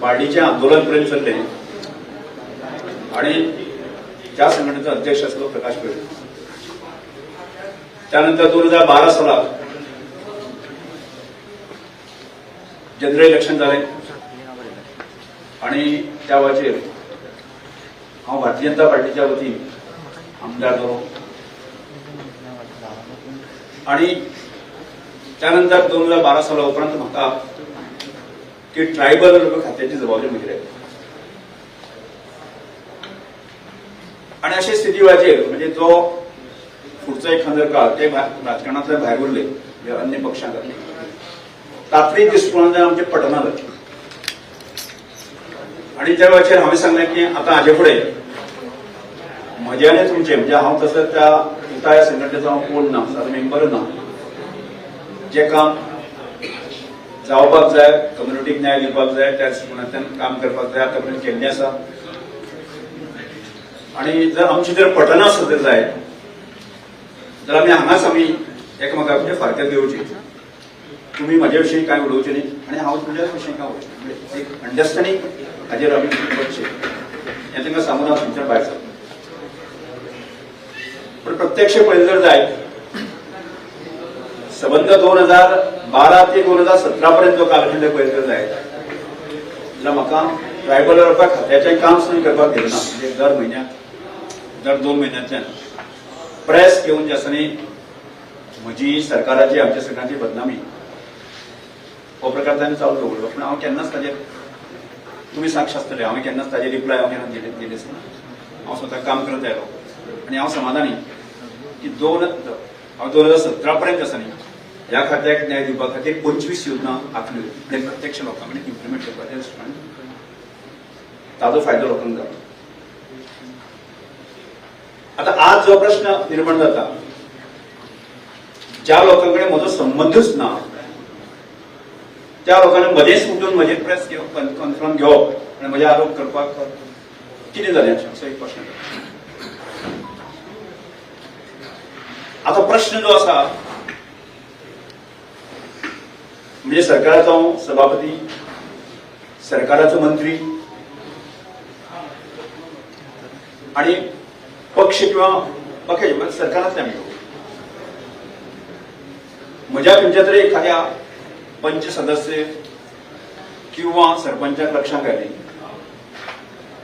बार्डीचे आंदोलन प्रेम चालले. आणि त्या संघटनेचा अध्यक्ष असलो प्रकाश पेढे त्यानंतर दोन हजार बारा साला जनरल इलेक्शन झाले. आणि त्या वचेर हांव भारतीय जनता पार्टीच्या वतीन आमदार जालो आणि त्यानंतर दोन हजार बारा साला उपरांत म्हाका की ट्रायबल खात्याची जबाबदारी म्हजी आयली. आणि अशी स्थिती वेळाचेर म्हणजे जो फुडचो एक काळ ते राजकारणातले भायर उरले म्हणजे अन्य पक्षांक तातडीत दृश्टिकोनांतल्यान आमचे पटना जालें आणि त्या वेळाचेर हांवें सांगलें की आतां हाजे फुडें म्हजे आनी तुमचें म्हणजे हांव तसो त्या उताय संघटनेचो हांव कोण ना मेंबर ना जे काम जावपाक जाय कम्युनिटीक न्याय दिवपाक जाय त्याच मनांतल्यान काम करपाक जाय आतां पर्यंत म्हणजे केल्लें आसा आनी जर आमची जर पटना आसत जर जाय जाल्यार आमी हांगाच आमी एकामेकाक म्हणजे फारक्यात घेवची तुम्ही म्हाज्या विशीं कांय उलोवचें न्ही. आनी हांव म्हणजे तुमच्या विशीं कांय उलोवचें म्हणजे एक अंडरस्टँडींग हाजेर आमी करचे हें तांकां सांगून हांव तुमच्या भायर सरलो पण प्रत्यक्ष पळयलें जर जाय संबंध दोन हजार बारा ते दोन हजार सतरा पर्यंत जो कालखंड पळयत जर जाय जाल्यार म्हाका ट्रायबल वेलफेअर खात्याचें काम सुद्दां करपाक दिलें ना म्हणजे दर म्हयन्याक दर दोन म्हयन्यांतल्यान प्रेस घेवन जे आसा न्ही म्हजी सरकाराची आमच्या सगळ्यांची बदनामी हो प्रकार ताणें चालू दवरलो पूण हांव केन्नाच ताजेर तुमी साक्ष आसतले हांवें केन्नाच ताजेर रिप्लाय हांव केन्ना दिले दिलेच ना. हांव स्वता काम करत आयलो आनी हांव समाधानी. की दोन हांव दोन हजार सतरा पर्यंत आसा न्ही ह्या खात्याक न्याय दिवपा खातीर पंचवीस योजना आखल्यो ते प्रत्यक्ष लोकां कडेन इम्प्लिमेंट करपाचें ताजो फायदो लोकांक जाता आता आज जो प्रश्न निर्माण जाता ज्या लोकांकडे म्हजो संबंधच ना त्या लोकांनी मध्येच उठून म्हजे प्रेस घेवप कन्फर्म घेवप आनी म्हजे आरोप करपाक कितें जालें असो? एक प्रश्न. आता प्रश्न जो आसा म्हणजे सरकाराचो सभापती सरकाराचो मंत्री आणि पक्ष किंवा पक्ष म्हणजे सरकारांतले आमी म्हज्या खंयच्या तरी एखाद्या पंच सदस्य किंवा सरपंचाक लक्षात आयली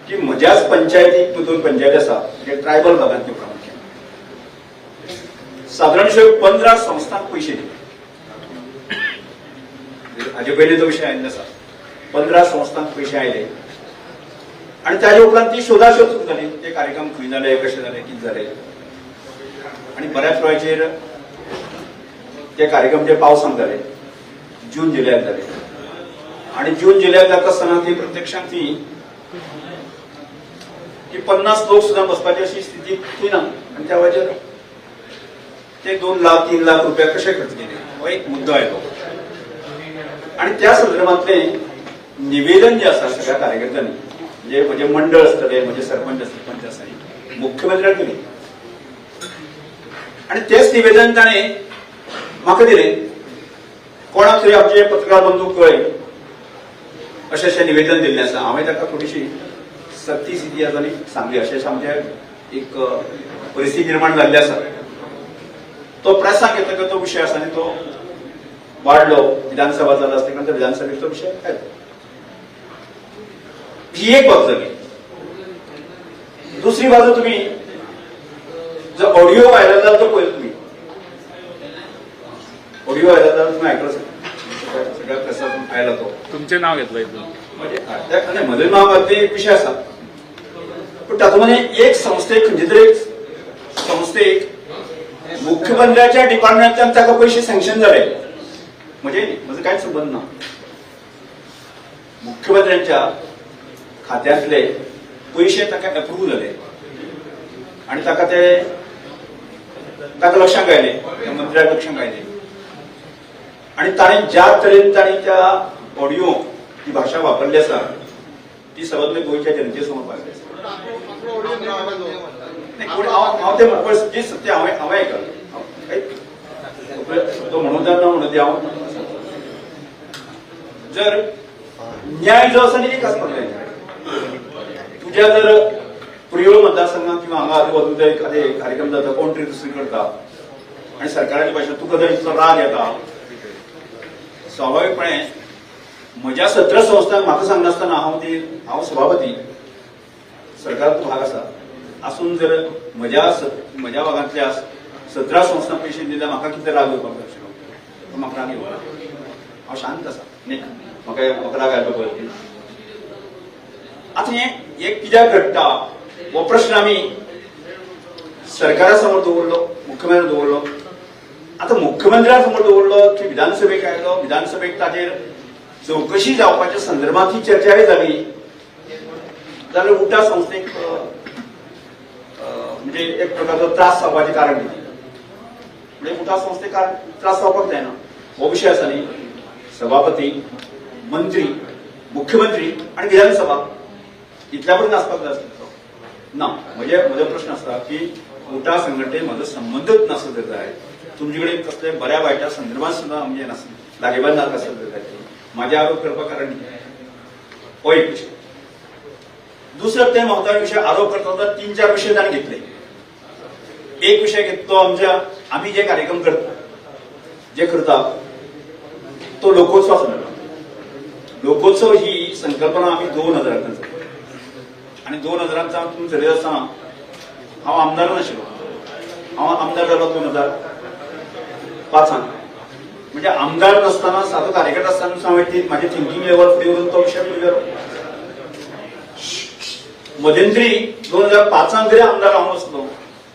की म्हज्याच पंचायतीक दोन पंचायती आसा म्हणजे ट्रायबल भागात प्रामुख्यान साधारणशे पंदरा संस्थांक पयशे दिले हाजे पयलीं तो विशय आयिल्लो आसा पंदरा संस्थांक पयशे आयले. आणि त्याच्या उपरांत ती शोधाशोध सुरू झाली. ते कार्यक्रम खंय जाले कशें जाले कितें जाले आणि बऱ्याच वेळाचेर ते कार्यक्रम जे पावसांत जाले जून जुलयात जाले आणि जून जुलयात जाता आसतना ती प्रत्यक्षांत ती की पन्नास लोक सुद्दां बसपाची अशी स्थिती थंय ना. आणि त्या वेळाचेर ते दोन लाख तीन लाख रुपया कशे खर्च केले? हो एक मुद्दो आयलो आणि त्या संदर्भातले निवेदन जे आसा सगळ्या कार्यकर्त्यांनी म्हणजे म्हणजे मंडळ असतले म्हणजे सरपंच सरपंच असतात मुख्यमंत्र्याक दिले आणि तेच निवेदन ताणें म्हाका दिले. कोणाक तरी आमचे पत्रकार बंधू कळय अशें अशें निवेदन दिल्लें आसा हांवें ताका थोडीशी सक्ती स्थिती आसा आनी सांगली. अशें अशें आमचे एक परिस्थिती निर्माण जाल्ली आसा तो प्रसांग येतकच तो विशय आसा आनी तो वाडलो विधानसभा तो विधानसभेक तो विशय आयलो ही एक बाजू झाली दुसरी बाजू तुम्ही जो ऑडिओ व्हायरल झाला तो पळयलो तुम्ही? ऑडिओ व्हायरल झाला तुम्ही ऐकलं असेल. सगळ्या- सगळ्या प्रेसातून आयला तो? तुमचे नाव घेतलं इथून. म्हणजे त्या म्हजें नाव घातलें एक विशय आसा पूण तातूंत एक संस्थेक खंयचे तरी एक संस्थेक मुख्यमंत्र्याच्या डिपार्टमेंटांतल्यान ताका पयशे सँक्शन जाले म्हणजे म्हजो कांयच संबंध ना मुख्यमंत्र्यांच्या खात्यांतले पयशे ताका अप्रूव्ह जाले आणि ताका ते ताका लक्षात आयले मंत्र्याक लक्षात आयले आणि ताणें ज्या तरेन ताणें त्या ऑडिओ ती भाशा वापरली आसा ती सगळे गोंयच्या जनते समोर पावली हांव ते म्हणपा जे सत्य हांवें हांवें आयकलां तो म्हणून जाता म्हणून ते हांव जर न्याय जो आसा नाही एक आसपाक तुझ्या जर प्रियो मतदारसंघात किंवा हांगा आजूबाजूचा एखादे कार्यक्रम जाता कोण तरी दुसरी करता आणि सरकाराच्या भाशेन तुका जर इतलो राग येता? स्वाभाविकपणे म्हज्या सतरा संस्थांक म्हाका सांगनासतना हांव ती हांव सभापती सरकाराचो भाग आसा आसून जर म्हज्या स- म्हज्या भागांतल्या सतरा संस्था पयशे दिल्यार म्हाका कितें राग येवपाक जाय तो म्हाका राग येवना हांव शांत आसा म्हाका म्हाका घालपाक येवपाक पळय आतां हे कित्याक घडटा हो प्रश्न आमी सरकारा समोर दवरलो मुख्यमंत्र्यान दवरलो आतां मुख्यमंत्र्या समोर दवरलो की विधानसभेक आयलो विधानसभेक ताचेर चौकशी जावपाच्या संदर्भात ही चर्चाय जाली जाल्यार उड्डा संस्थेक म्हणजे एक प्रकारचो त्रास जावपाचें कारण म्हणजे उड्डा संस्थेक त्रास जावपाक जायना हो विशय आसा न्ही सभापती मंत्री मुख्यमंत्री आणि विधानसभा इतल्या पर्यंत आसपाक जाय ना म्हणजे म्हजो प्रश्न असा की मोठ्या संघटने म्हजो संबंधच नासलो तर जाय तुमचे कडेन कसले बऱ्या वायट्या संदर्भात सुद्दां म्हणजे नासलें लागीबान नात देत आहे जाय आरोप करपा कारण हो एक विशय दुसरो ते महत्त्वाचे विषय आरोप करता तीन चार विषय त्यांनी घेतले. एक विषय घेतलो आमच्या आम्ही जे कार्यक्रम करतो जे करता तो लोकोत्सव संदर्भात लोकोत्सव ही संकल्पना आम्ही दोन हजारांतल्यान आणि दोन हजारांचा तुमकां जरी आसतना हांव आमदार नाशिल्लो हांव आमदार जालो दोन हजार पांचान म्हणजे आमदार नसताना सादो कार्यकर्ता आसतना हांवें ती म्हाजी थिंकींग लेवल फुडें व्हरून तो विशय फुडें मध्यंतरी दोन हजार पांचान जरी आमदार हांव आसलो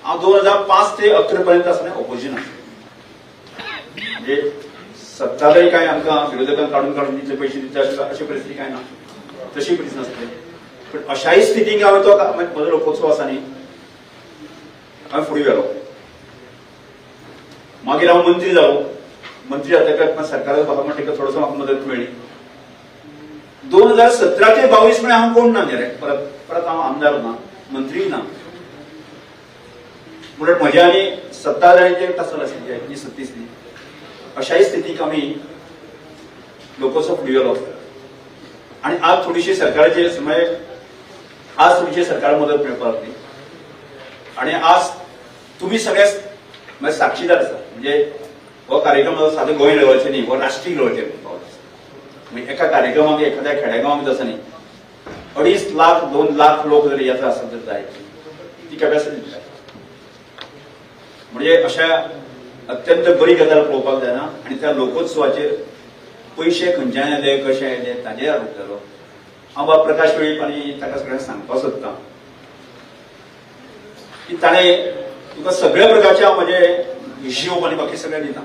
हांव दोन हजार पांच ते अकरा पर्यंत आसतना ऑपोजिशन आसलो म्हणजे सत्ताधारी काय आमकां विरोधकांक काडून काडून दितले पयशे दिता अशी परिस्थिती काय ना तशी परिस्थिती नासली पण अशाही स्थितीक हांवें तो म्हजो लोकोत्सव आसा न्ही. हांवें फुडें गेलो. मागीर हांव मंत्री जालो मंत्री जातकच सरकाराचो भाग म्हणटकच थोडोसो म्हाका मदत मेळ्ळी दोन हजार सतरा ते बावीस म्हळ्यार हांव कोण ना न्ही रे परत परत हांव आमदार ना मंत्री ना. उलट म्हज्या आनी सत्ताधाऱ्यांचे टसल आशिल्ली ही सत्तीस न्ही. अशाही स्थितीक आम्ही लोकोत्सव फुडें गेलो आणि आज थोडीशी सरकारची म्हणजे आज थोडीशी सरकार मदत मेळपाक लागली आणि आज तुम्ही सगळे म्हणजे साक्षीदार आसा म्हणजे हो कार्यक्रम सादो गोंय लेवलचे न्ही हो राष्ट्रीय लेवलचे म्हणजे एका कार्यक्रमाक एखाद्या खेडेगांवाक जसं न्ही. अडीच लाख दोन लाख लोक जर येता आसत तर जायची. ती कॅपॅसिटी जाय म्हणजे अशा अत्यंत बरी गजाल पळोवपाक जायना. आनी त्या लोकोत्सवाचेर पयशे खंयच्यान येले कशे येले ताजेर आरोप जालो. हांव बाब प्रकाश वेळीप आनी ताका सगळ्यांक सांगपाक सोदतां. की ताणें तुका सगळ्या प्रकारचे हांव म्हजे हिशोब आनी बाकी सगळें दिता.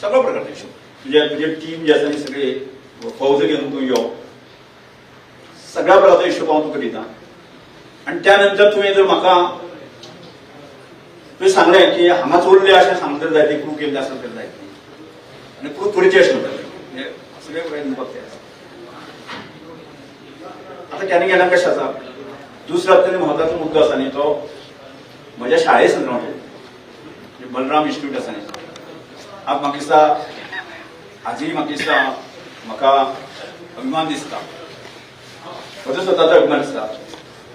सगळ्या प्रकारचे हिशोब. तुजे तुजे टीम जे आसा ती सगळी फौज घेवन तूं यो. सगळ्या प्रकारचो हिशोब हांव तुका दिता. आनी त्या नंतर तुवें जर म्हाका तुवें सांगलें की हांगाच उरले अशें सांगता जाय ती क्रू केल्ली आसा तर जाय ती आनी क्रू थोडीची अशें म्हणटा सगळे प्रयत्न बघते. आसा आता केन्ना केन्ना कशें आसा दुसरो अत्यंत महत्वाचो मुद्दो आसा न्ही तो म्हज्या शाळे संदर्भात बलराम इन्स्टिट्यूट आसा न्ही. आज म्हाका दिसता आजूय म्हाका दिसता म्हाका अभिमान दिसता. म्हजो स्वताचो अभिमान दिसता.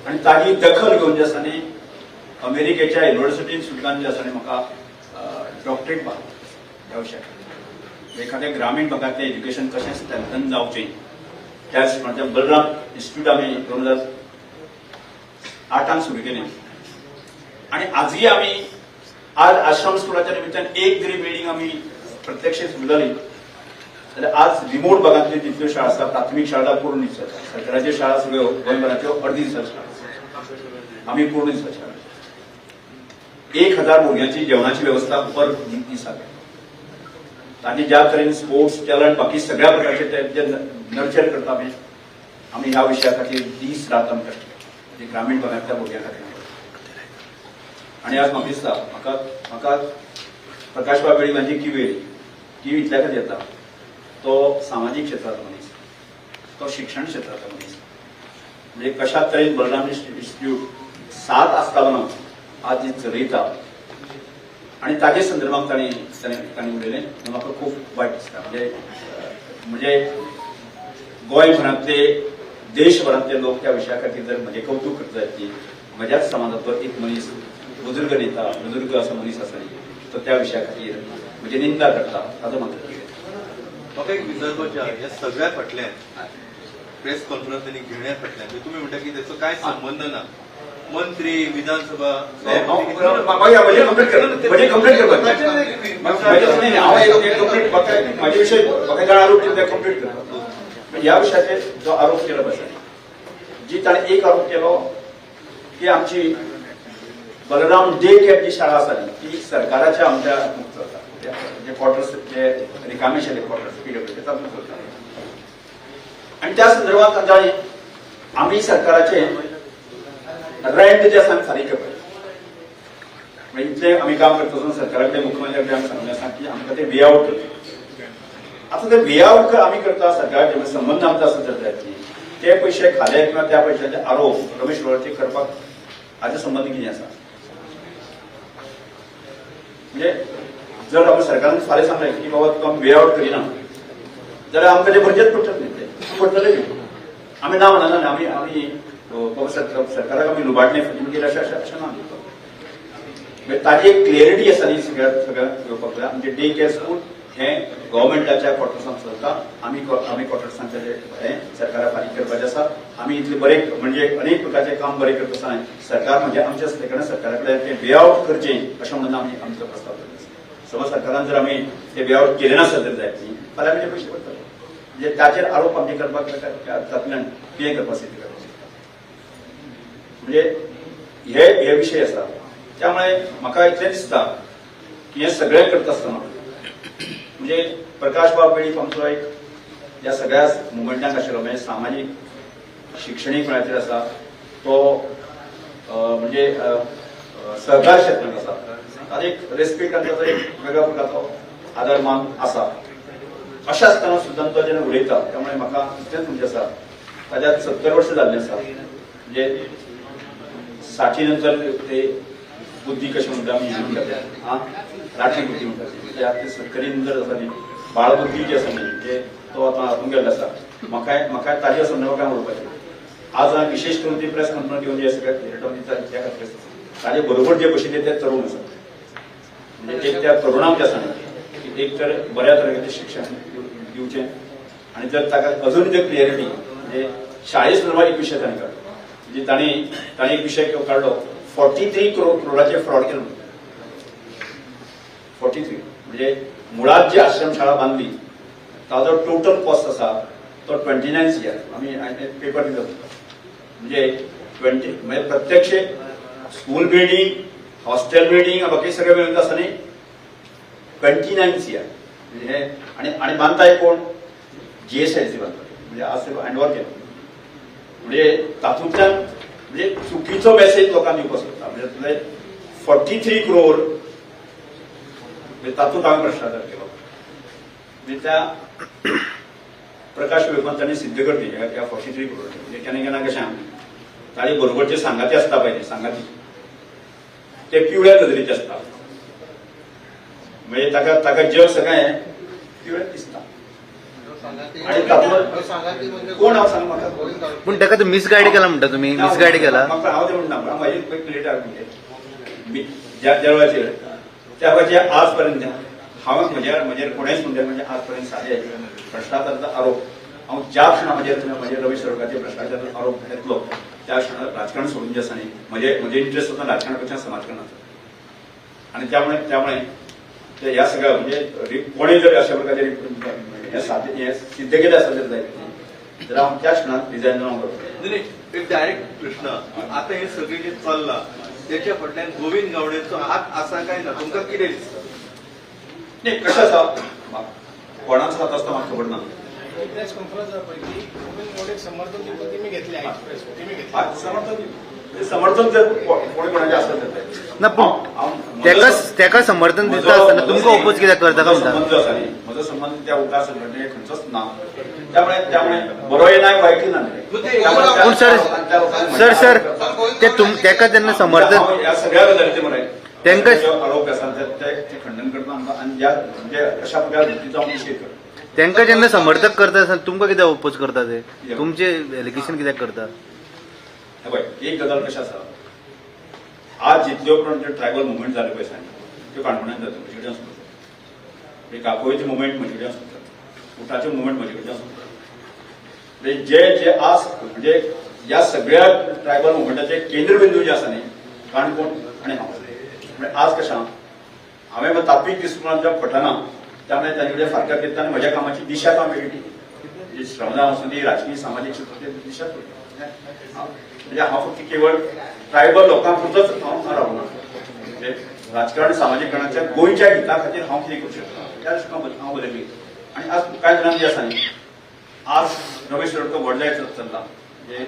आनी ताजी दखल घेवन जे आसा न्ही अमेरिकेच्या युनिव्हर्सिटीन सुद्दां जे आसा म्हाका डॉक्टरेट भाग ह्या शकता एखाद्या ग्रामीण भागातले एज्युकेशन कशें स्ट्रेंथन जावचें त्याच म्हणजे बलराम इन्स्टिट्यूट आम्ही दोन हजार आठांक सुरू केले. आणि आजही आम्ही आज आश्रम स्कुलाच्या निमित्तान एक जरी बिल्डिंग आम्ही प्रत्यक्ष उरली जाल्यार आज रिमोट भागांतल्यो जितल्यो शाळा आसा प्राथमीक शाळा पूर्ण दिसाच्या सरकाराच्यो शाळा सगळ्यो गोंयभराच्यो अर्दी दिसाच्या शाळा. आम्ही पूर्ण दिसाच्या शाळा. एक हजार भुरग्यांची जेवणाची व्यवस्था पर दिसाक आणि ज्या तरेन स्पोर्ट्स टॅलंट बाकी सगळ्या प्रकारचे ते जे नर्चर करता आम्ही आमी ह्या विशया खातीर दीस रात आमी म्हणजे ग्रामीण भागांतल्या भुरग्यां खातीर आनी आज म्हाका दिसता म्हाका म्हाका प्रकाश बाबेळी म्हाजी किवेळ येयली इतल्या खातीर येता. तो सामाजीक क्षेत्रांतलो मनीस तो शिक्षण क्षेत्रांतलो मनीस म्हणजे कशा तरेन बलराम इन्स्टिट्यूट सात आसताना आज जी चलयता आणि ताजे संदर्भात ताणी ताणी ताणी उलयलें म्हाका खूब वायट दिसता. म्हणजे म्हणजे गोंयभरांतले देशभरांतले लोक त्या विशया खातीर जर म्हजें कौतुक करतात की म्हज्याच समाजाचो एक मनीस बुजुर्ग नेता बुजुर्ग असो मनीस आसा न्ही तो त्या विशया खातीर म्हजी निंदा करता. ताचो म्हाका म्हाका एक विचारपाचें आहा, सगळ्या फाटल्यान प्रेस कॉन्फरन्स घेण्या फाटल्यान म्हणजे तुम्ही म्हणटा की त्याचो काय संबंध ना? मंत्री विधानसभा विशय म्हाका जो आरोप केला करता विशयाचेर जो आरोप केला पळय जी ताणें एक आरोप केलो की आमची बलराम डे कॅप जी शाळा आसा न्ही ती सरकाराच्या आमच्या मुक्त जाता जे क्वॉर्टर्स जे रिकामे आशिल्ले क्वॉर्टर्स पीडब्ल्यू तातूंत करता आनी त्या संदर्भात तांणी आमी सरकाराचे रेंट जे आसा आमी फारीक करपाक म्हणजे आम्ही आमी काम करता आसतना सरकारा कडेन मुख्यमंत्री कडेन सांगलें आसा की आमकां ते वेआउट आवट ते वेआउट आम्ही आमी करता सरकाराचे म्हणजे संबंध आमचो आसा सरकाराची ते पयशे खाले किंवा त्या पैशाचे आरोप रमेश रोडाचे करपाक हाचे संबंध कितें आसा म्हणजे जर आमी सरकारान फाल्यां सांगलें की बाबा तुका वे आवट करिना जाल्यार आमकां ते भरचेच पडटले ते पडटले न्ही आमी ना म्हणना आमी आमी बाबा सरकार सरकाराक आमी लुबाडणे फटींग गेले अशें अशें अशें ना म्हणजे ताजी एक क्लियरिटी आसा न्ही सगळ्या सगळ्याक घेवपाक जाय म्हणजे डे केअर स्कूल हे गव्हर्मेंटाच्या क्वॉर्टर्सांत चलता आमी आमी क्वॉर्टर्सांचे जे हे सरकारा फारीक करपाचें आसा आमी इतले बरे म्हणजे अनेक प्रकारचे काम बरे करता आसतना सरकार म्हणजे आमच्या सरकारान सरकारा कडेन ते वे आवट करचें अशें म्हणून आमी आमचो प्रस्ताव करता समज सरकारान जर आमी ते वे आवट केले नासत जर जायत न्ही फाल्यां आमी पयशे पडटले म्हणजे ताचेर आरोप आमचे करपाक तातूंतल्यान कितें करपाक सिद्ध म्हणजे हे हे विशय आसा त्यामुळे म्हाका इतलें दिसता की हें सगळें करता आसतना म्हणजे प्रकाश बाब वेळीप आमचो एक ह्या सगळ्या मुवमेंटाक आशिल्लो म्हणजे सामाजीक शिक्षणीक वेळाचेर आसा तो म्हणजे सहकार क्षेत्रांत आसा ताका एक रेस्पेक्ट आनी ताचो एक वेगळ्या प्रकारचो आदर मान आसा अशें आसतना सुद्दां तो जेन्ना उलयता त्यामुळे म्हाका इतलेंच म्हणजे आसा ताज्या सत्तर वर्सां जाल्लें आसा म्हणजे साचीनंतर ते बुद्धी कशी म्हणटा आमी हिंदू हा? राठी बुद्धी म्हणटा ते म्हणजे आता सत्तरी नंतर आसा न्ही. बाळबुद्धी जी आसा न्ही म्हणजे तो आतां हातूंत गेल्लो आसा म्हाकाय म्हाकाय ताज्या संदर्भात काय उलोवपाचें आज हांव विशेष करून ती प्रेस कॉन्फरन्स घेवन जे सगळ्या क्लियरिटी त्या खातीर ताजे बरोबर जे बशिल्ले ते तरुण आसा म्हणजे एक त्या तरुणाक जे आसा की एक तर बऱ्या तरेचे शिक्षण दिवचें आनी जर ताका अजून जर क्लियरिटी म्हणजे शाळे संदर्भात एक विशय तांकां काडलो म्हणजे ताणी ताणी एक विशय काढलो फॉर्टी थ्री करोड करोडाचे फ्रॉड केलो फॉर्टी थ्री म्हणजे मुळात जी आश्रमशाळा बांधली ताजो टोटल कॉस्ट आसा तो ट्वेंटी नायन सी आर आमी पेपर दिलो म्हणजे ट्वेंटी म्हणजे प्रत्यक्ष स्कूल बिल्डींग हॉस्टेल बिल्डींग बाकी सगळें मिळून आसा न्ही ट्वेंटी नायन सी आर म्हणजे हे आणि आणि बांधताय कोण जीएसआयसी बांधता म्हणजे आज ते हँडओव्हर केलं म्हणजे तातूंतल्यान म्हणजे चुकीचो मेसेज लोकांनी दिवपाक सोदता म्हणजे तुले फोर्टी थ्री क्रोर म्हणजे तातूंत हांवें भ्रश्टाचार केलो. म्हणजे त्या प्रकाश वेपन ताणें सिद्ध करली ह्या फोर्टी थ्री क्रोर म्हणजे केन्ना केन्ना कशें ताचे बरोबरचे सांगाती आसता पळय सांगाती ते पिवळ्या नदरेचे आसता म्हणजे ताका ताका जग सगळें पिवळें दिसता. आणि कोण हांव सांग म्हाका पूण ताका तो मिसगायड केला म्हणटा तुमी मिसगायड केला. म्हाका हांव ते म्हणटा म्हाका म्हाजी एक क्लियर आर्ग्युमेंट मी ज्या ज्या वेळाचेर त्या वेळाचेर आज पर्यंत हांवें म्हज्या म्हजेर कोणेच म्हणले म्हणजे आज पर्यंत सादे भ्रश्टाचाराचो आरोप. हांव ज्या क्षणा म्हजेर म्हजे रवी सरकाराचे भ्रश्टाचाराचो आरोप घेतलो. त्या क्षणा राजकारण सोडून जे आसा न्ही म्हजे म्हजे इंट्रस्ट होता राजकारणापेक्षा समाजकारणाचो आणि त्यामुळे त्यामुळे ह्या सगळ्या म्हणजे कोणी जर अशा प्रकारचे हे साध्य हे सिद्ध केले असेल जर जायत तर हांव त्या क्षणात डिझायन जावन करतो एक डायरेक्ट प्रश्न. आता हे सगळे जे चल्ला त्याच्या फाटल्यान गोविंद गावडेचो हात आसा काय ना तुमकां कितें दिसता नाही कशें आसा कोणाचो हात आसता म्हाका खबर ना प्रेस कॉन्फरन्स पैकी गोविंद मोडे समर्थन दिवपाक तेमी घेतले आयज प्रेस समर्थन ते समर्थन जर को- कोणी कोणाचे. ना पूण तेका तेका समर्थन दिता आसतना तुमकां ओपोज कित्याक करता काय म्हणटा संबंध म्हजो त्या संघटने खंयचोच ना त्यामुळे त्यामुळे बरोय नाही पूण सर सर सर ते तुम तेका तेन्ना समर्थन ह्या सगळ्या गजालीचे मरे तेंका- आरोप ते खंडन करता आमकां आनी ज्या म्हणजे अशा प्रकार वृत्तीचो हांव निशेध करता. त्यांका जेन्ना समर्थक करता आसतना तुमकां कित्याक ओपोज करता ते तुमचे एलिगेशन कित्याक करता हे पळय एक गजाल कशी आसा आज जितल्यो पण जे ट्रायबल मुवमेंट जाले पळय सांग त्यो काणकोणान जाता म्हजे कडेन आसूं एक काकोयचे मुवमेंट म्हजे कडेन आसूं उठाचे मुवमेंट म्हजे कडेन आसूं जे जे आज म्हणजे ह्या सगळ्या ट्रायबल मुवमेंटाचे केंद्रबिंदू जे आसा न्ही काणकोण आनी हांव म्हणजे आज कशें आहा, हांवें मग तात्वीक दृश्टिकोनांतल्या पठना त्यामुळे तांचे कडेन फारकार घेतला आनी म्हज्या कामाची दिशा हांव मेळ्ळी म्हणजे श्रमदान आसूं ती राजकीय सामाजीक क्षेत्राची दिशा पडली. म्हणजे हांव फक्त केवळ ट्रायबल लोकां पुरतोच हांव रावना म्हणजे राजकारण सामाजीकरणाच्या गोंयच्या हिता खातीर हांव कितें करूं शकता. त्या दृश्टीन हांव बदलली आनी आज कांय जाणांनी जे म्हणजे आसा न्ही. आज रमेश रोडकर व्हड जायत चल्ला म्हणजे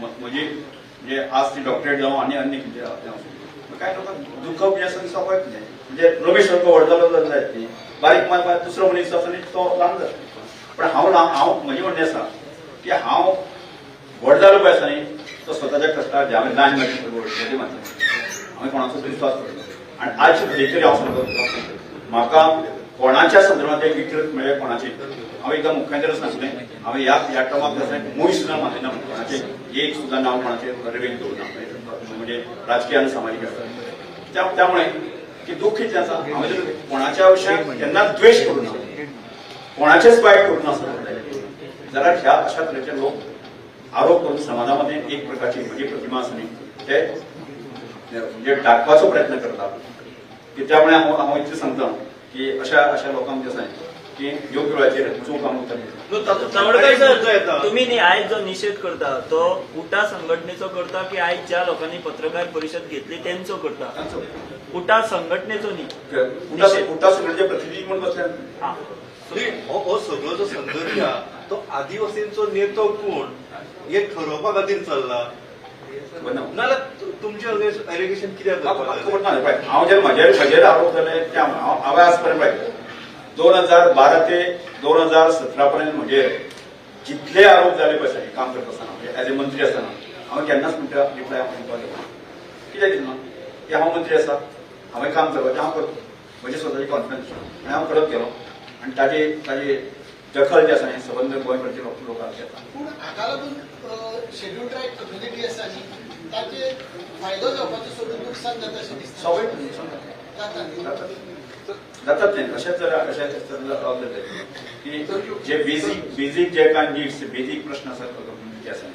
म्हजी म्हणजे आज ती डॉक्टरेट जावं आनी अन्य कितें कांय लोकांक दुखप बी आसा ती कितें म्हणजे रमेश रोडकर व्हड जालो जाल्यार जायत न्ही. बारीक मार दुसरो मनीस म्हणजे आसा न्ही तो ल्हान जाता पण हांव हांव म्हजें म्हणणें आसा की हांव व्हड जालो पळय आसा न्ही तो स्वताच्या कश्टार हांवें ल्हान मागीर व्हड मानता हांवें कोणाचो विश्वास करतो आनी आजचे देखील तरी हांव सांगता म्हाका कोणाच्या संदर्भात एक विकृत म्हणजे कोणाची? हांव एकदा मुख्यमंत्री सांगलें हांवें ह्या ह्या टर्माक मुळी सुद्दां मानिना कोणाचे? एक सुद्दां नांव कोणाचे? रिवील दवरना म्हणजे राजकीय आनी सामाजिक आसा त्या- त्यामुळे की दुःख इतलें आसा हांवें कोणाच्या विशयान केन्ना द्वेश करूं ना कोणाचेच वायट करू ना जाल्यार ह्या अशा तरेचे लोक आरोप करून समाजामध्ये एक प्रकारची म्हजी प्रतिमा आसा न्ही ते म्हणजे दाखवायचो प्रयत्न करतात की त्यामुळे हांव इतलें सांगता की अशा अशा लोकांक जे आसा की योग्य वेळाचेर चूक सर येता. तुम्ही न्ही आयज जो निषेध करता तो उटा संघटनेचो करता की आयज ज्या लोकांनी पत्रकार परिषद घेतली तेंचो करता. उटा संघटनेचो न्ही उठा सगळ्यांचे प्रतिनिधी म्हणून बसल्यात हा. हो हो सगळो जो संघर्श आदिवासींचो नेतो कोण? हे ठरोवपा खातीर चल्ला. नाल्यार तुमचे एलिगेशन कित्याक हांव जे म्हजेर म्हजेर आरोप जाले ते हांव आज पर्यंत पळय दोन हजार बारा ते दोन हजार सतरा पर्यंत म्हजेर जितले आरोप जाले पळय काम करता आसतना म्हणजे एज ए मंत्री आसतना हांवें केन्नाच म्हणटा रिप्लाय हांव दिवपाक कित्याक दिना की हांव मंत्री आसा हांवें काम करपाचें हांव करता. म्हजे स्वताची कॉन्फिडन्स आनी हांव करत गेलो. आनी ताजी ताजी दखल जी आसा हें संबंद गोंयभरचे लोक लोकांक घेता पूण हाका लागून शेड्यूल ट्रायब कम्युनिटी आसा न्ही ताचे फायदो जावपाचो सोडून नुकसान जाता अशें दिसता न्ही जातात. नाही अशाच जर अशाच जर जातात की जे बेसिक बेसिक जे काय नीड्स बेसिक प्रश्न आसात कम्युनिटी आसा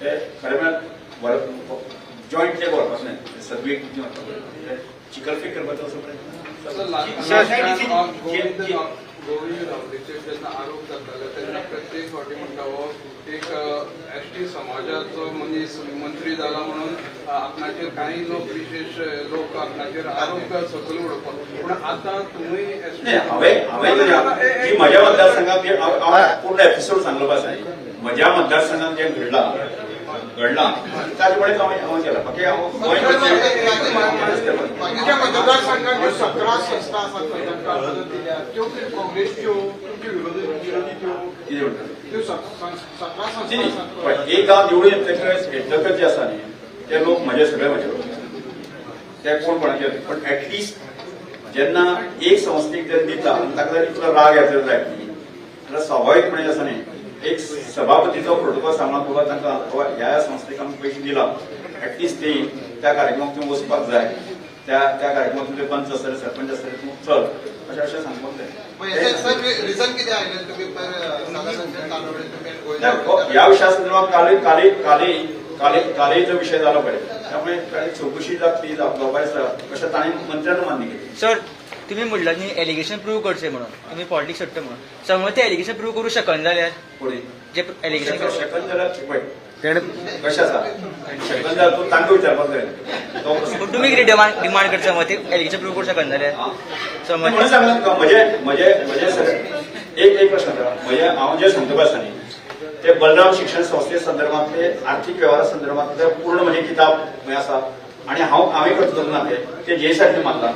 ते खरे म्हळ्यार जॉईंटली व्हरपाक नाही सगळी चिकलफीक करपाचो असो प्रयत्न गोविंद गावडेचे जेन्ना आरोप जाताले तेन्ना प्रत्येक फावटी म्हणटा हो एक एस टी समाजाचो मनीस मंत्री जाला म्हणून आपणाचेर काही लोक विशेष लोक आपणाचेर आरोप सकयल उडोवपाक पूण आतां तुमी हांवें हांवें म्हज्या मतदारसंघात पूर्ण एपिसोड सांगलो पास म्हज्या मतदारसंघात जे घडला घडला. ताजे कडेन हांवें हांवें केला. बाकी हांव ज्यो सतरा संस्था आसात पळय तांकां मदत दिल्या त्यो काँग्रेसच्यो तुमच्यो विरोधी विरोधीच्यो कितें म्हणटा त्यो सतरा संस्था न्ही, न्ही, आसात पळय, पळय. एक गांव निवडून येतकच येतकच जे आसा न्ही ते लोक म्हजे सगळे म्हजे ते कोण कोणाचे पण ऍटलिस्ट जेन्ना एक संस्थेक जर दिता ताका जर इतलो राग येतलो जायत न्ही जाल्यार स्वाभावीकपणे आसा न्ही. एक सभापतीचो प्रोटोकॉल सांगला बाबा तांकां बाबा ह्या संस्थेक आमी पयशे दिला ऍटलिस्ट ते त्या कार्यक्रमाक तुम्ही वचपाक जाय त्या त्या कार्यक्रमाक तुमचे पंच आसतले सरपंच आसतले तूं चल अशें अशें सांगपाक जाय याचे सर रिझन किती आयले तुम्ही सदानंद तानवडे तुम्ही नाही, हो, गोंयच्या या विषया संदर्भात काल काल काल काल कालही जो विषय झाला पाहिजे. त्यामुळे चौकशी जातली जावपाची अशें ताणें मंत्र्यानं मान्य केली. सर तुम्ही म्हणलात न्ही एलिगेशन प्रूव्ह करचे म्हणून. तुम्ही पॉलिटिक्स शकता म्हणून. समज ते एलिगेशन प्रूव्ह करू शकन जाल्यार पुढे. जे एलिगेशन करू जाल्यार पळय तेणे कशें आसा सेकंद जाल्यार तूं तांकां विचारपाक जाय तो प्रश्न. पूण तुमी कितें डिमांड डिमांड करचे मग ते एलिगेशन प्रूव्ह करू शकन जाल्यार. समज म्हणून सांगला तुका म्हजे म्हजे म्हजे सर एक एक प्रश्न आसा म्हजे हांव जे सांगता आसा न्ही ते बलराम शिक्षण संस्थे संदर्भातले आर्थीक वेव्हारा संदर्भातले पूर्ण म्हजे किताब आसा आणि हांव हांवें खर्च करूना ते जे साठी मारला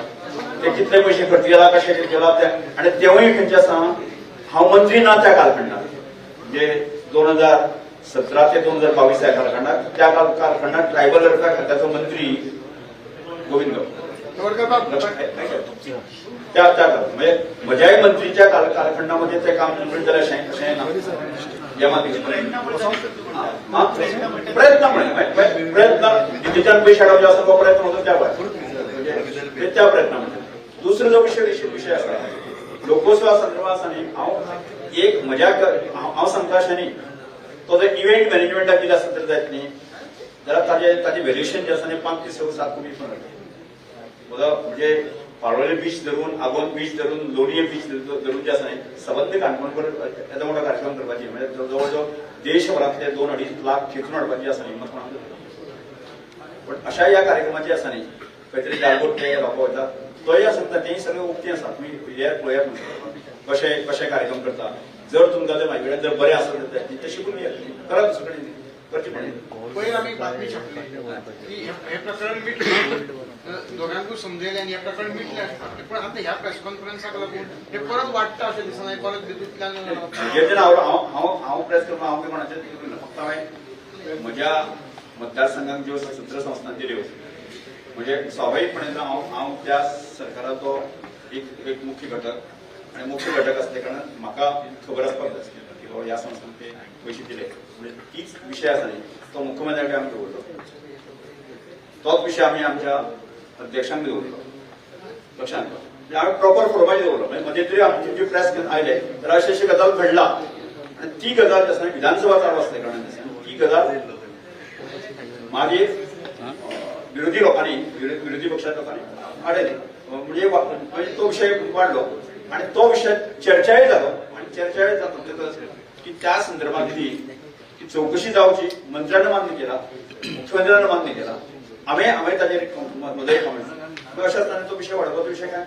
ते कितले पयशे खर्च केला कशे केला ते आनी तेवूय खंयचे आसा हांव मंत्री ना त्या कालखंडाक म्हणजे दोन हजार सतरा ते दोन हजार बावीस ह्या कालखंडात. त्या काल- कालखंडात ट्रायबल वेलफेअर खात्याचो मंत्री गोविंद. त्या त्या म्हणजे म्हज्याय मंत्रीच्या काल कालखंडामध्ये ते काम कंप्लीट जालें अशें अशें ना प्रयत्न. म्हणे म्हणजे प्रयत्न निधीच्यान पयशे हाडप जो आसा तो प्रयत्न होतो त्या भायर हे त्या प्रयत्नामध्ये दुसरो जो विशय विशय आसा लोकोत्सवा संदर्भात आसा न्ही हांव एक म्हज्या क- हांव हांव सांगता अशें न्ही तो जर इव्हेंट मॅनेजमेंटाक कितें आसा तर जायत न्ही. जाल्यार ताजे ताजें व्हेरिएशन जें आसा न्ही पांच ते स सात कोटी उदक म्हणजे पाळोळें बीच धरून आगोंद बीच धरून लोणये बीच धरून जे आसा न्ही सबंद काणकोणकर येदो मोठो कार्यक्रम करपाची म्हणजे जवळ जवळ देशभरांतले दोन अडीच लाख खेचून हाडपाची आसा न्ही मत कोणाक पण अशा या कार्यक्रमाची आसा न्ही. खंय तरी गालबोट ते लोक वयता तोय आसा तेय सगळें उक्ती आसा तुमी हे पळयात म्हणटा कशे कशे कार्यक्रम करता? जर तुमकां ते म्हाजे कडेन जर बरें आसत तर ते शिकून घेयात करा दुसरे कडेन करचें पडलें पयर आमी बातमी छापली की हे प्रकरण मिटलें. दोघांकूय समजयलें आनी हे प्रकरण मिटलें आसता पण आतां ह्या प्रेस कॉन्फरन्साक लागून हे परत वाडटा अशें दिसना परत भितूंतल्यान जेन्ना हांव हांव हांव प्रेस करपाक हांव हें करिना. फक्त हांवें म्हज्या मतदारसंघाक ज्यो सतरा संस्था दिल्यो म्हणजे स्वाभाविकपणे हांव हांव त्या सरकाराचो एक एक मुख्य घटक. आणि मुख्य घटक असले कारणान म्हाका खबर आसपाक जाय की बाबा ह्या संस्थांक ते. पयशे दिले म्हणजे तीच विशय आसा न्ही तो मुख्यमंत्र्या कडेन आमी दवरलो तोच विशय आमी आमच्या अध्यक्षांक दवरलो लक्षांत? म्हणजे हांवें प्रॉपर फॉर्माची दवरलो म्हणजे मध्ये तरी आमचे जे प्रेस आयले तर अशी अशी गजाल घडला. आणि ती गजाल जी विधानसभा चालू असल्या कारणान ती गजाल मागीर विरोधी लोकांनी विरो- विरोधी पक्षाच्या लोकांनी हाडली अं, म्हणजे म्हणजे तो विषय वाढलो. आणि तो विषय चर्चाय जालो आणि चर्चाय जातकच की त्या संदर्भातली की चौकशी जावची मंत्र्यानं मान्य केला मुख्यमंत्र्यानं मान्य केला. हांवें हांवें ताजेर मदत अशा असताना तो विषय वाडपाचो विषय काय?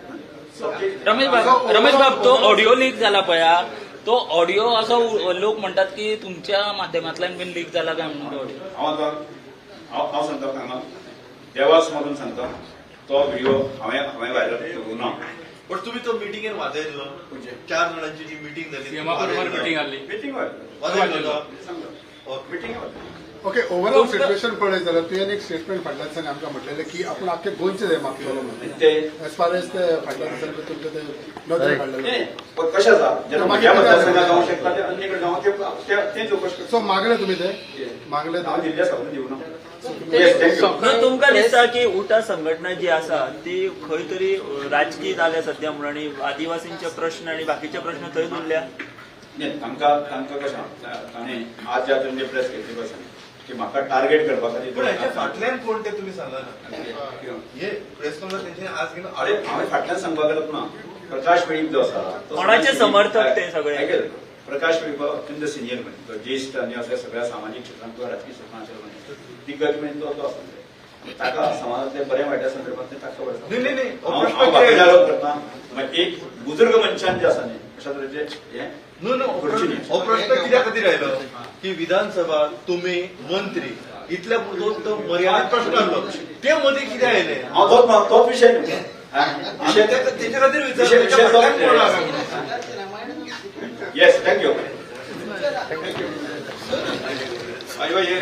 रमेश बाब रमेश बाब तो ऑडिओ लीक झाला पया. तो ऑडिओ असो लोक म्हणतात की तुमच्या माध्यमांतल्यान बीन लीक जाला काय म्हणून? ऑडिओ हांव हांव हांव सांगता हांगा देवास मारून सांगता. तो व्हिडिओ हांवें हांवें व्हायरल करूं ना पण तुम्ही तो मिटिंगेर वाजयलो चार जाणांची जी मिटिंग झाली मीटिंग आली मिटींग वाजयलो का? मिटींग ओके ओव्हरऑल सिच्युएशन पळयत जाल्यार तुवें एक स्टेटमेंट फाटल्या दिसांनी आमकां म्हटलेलें की आपण आख्खे गोंयचे ते मागतलो म्हणून. ते एज फार एज ते फाटल्या दिसांनी तुमचे ते नोंदणी काडलेले कशें आसा जेन्ना मागीर म्हज्या मतदारसंघात जालें? शकता ते अन्य कडेन जावं ते- करता सो मागले तुमी ते. मागले हांव ते. दिल्ल्या सगळ्यांनी पण तुमकां दिसता की उटा संघटना जी आसा ती खंय तरी राजकीय जाल्या सध्या म्हणून आणि आदिवासींचे प्रश्न आणि बाकीचे प्रश्न थंय उरल्या? नाही तांकां तांकां कशें ताणें आज ज्या तुमचे प्रेस केल्ली पळय की म्हाका टार्गेट करपा पण खातीर ह्याच्या फाटल्यान कोण ते तुम्ही सांगा ना? किंवा- हे प्रेस कॉन्फरन्स तेंच्यानी आज गेलो अरे हांवें फाटल्यान सांगपाक गेलो ना प्रकाश वेळीप जो आसा कोणाचे समर्थक ते सगळे? प्रकाश हो अत्यंत सिनियर म्हणजे तो ज्येष्ठ आनी अशा सगळ्या सामाजीक क्षेत्रांत किंवा राजकीय क्षेत्रांत म्हणजे दिग्गज म्हणजे तो तो आसा ताका समाजातले बरे वायट्या संदर्भात ताका वळखता. नाही, नाही, नाही. हो, हांव- एक बुजुर्ग मनशान जे आसा न्ही अशा तरेचे हे. हो प्रश्न कित्या खातीर आयलो की विधानसभा तुम्ही मंत्री इतल्या पुरतो तो मर्यादित प्रश्न आसलो ते मदीं कितें आयले हांव तोच विशय हा? येस थँक्यू हे